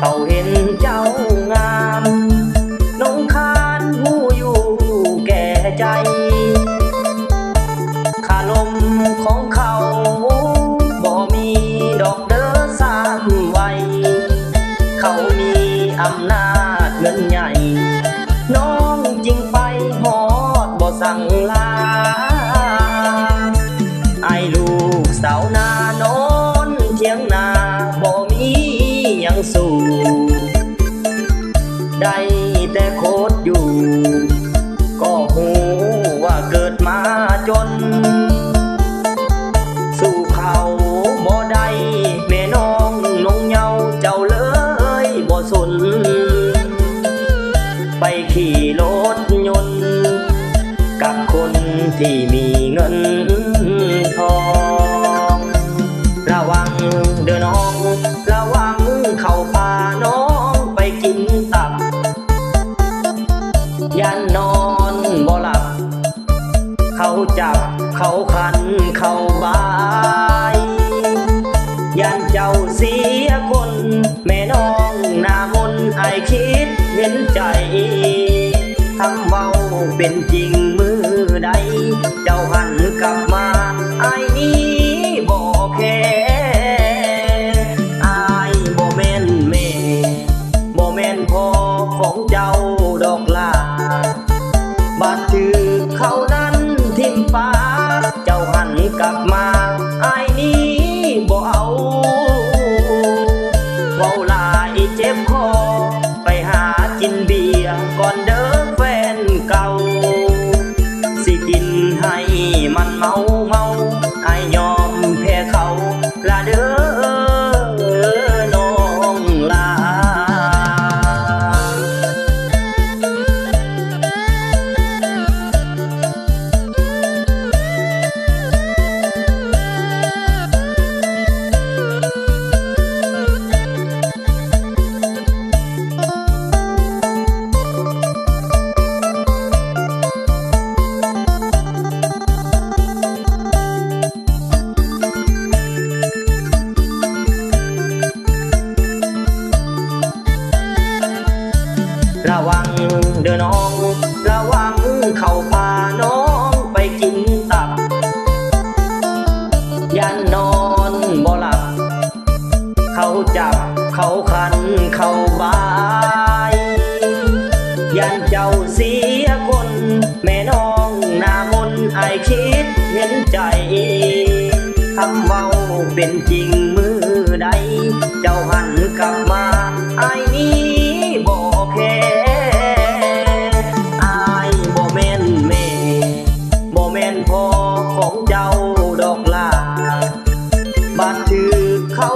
เขาเห็นเจ้างามน้องคานหูอยู่แก่ใจคาลมของเขาบ่มีดอกเด้อสามไวเขามีอำนาจเงินใหญ่ น้องจริงไปหอดบ่สั่งลาไอ้ลูกสาวนา คนที่มีเงินทอง ระวังเด้อน้อง ระวังเขาพาน้องไปกินตับ ยันนอนบ่หลับ เขาจับเขาขันเขาบายยันเจ้าเสียคน แม่น้องหน้ามนไอคิดเห็นใจ ทำเบาเป็นจริง บาดถือเขานั้นทิมฟ้า เจ้าหันกลับมาไอ้นี้บ่เอาเว้าลายเจ็บคอ ไปหากินเบียร์ก่อนเด้อแฟนเก่า สิกินให้มันเมา เขาบายยันเจ้าเสียคน แม่น้องหน้ามนไอคิดเห็นใจคำเว้าเป็นจริงมือใด เจ้าหันกลับมาไอนี้บอกแค่อายบ่แม่นแม่บ่แม่นพ่อของเจ้าดอกลาบาดถือเขา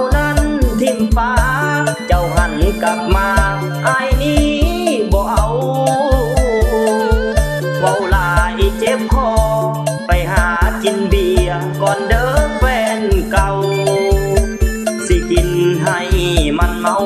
กลับมาไอ้นี้บ่เอาเบาลายเจ็บคอ ไปหากินเบียร์ก่อนเด้อแฟนเก่า สิกินให้มันเมา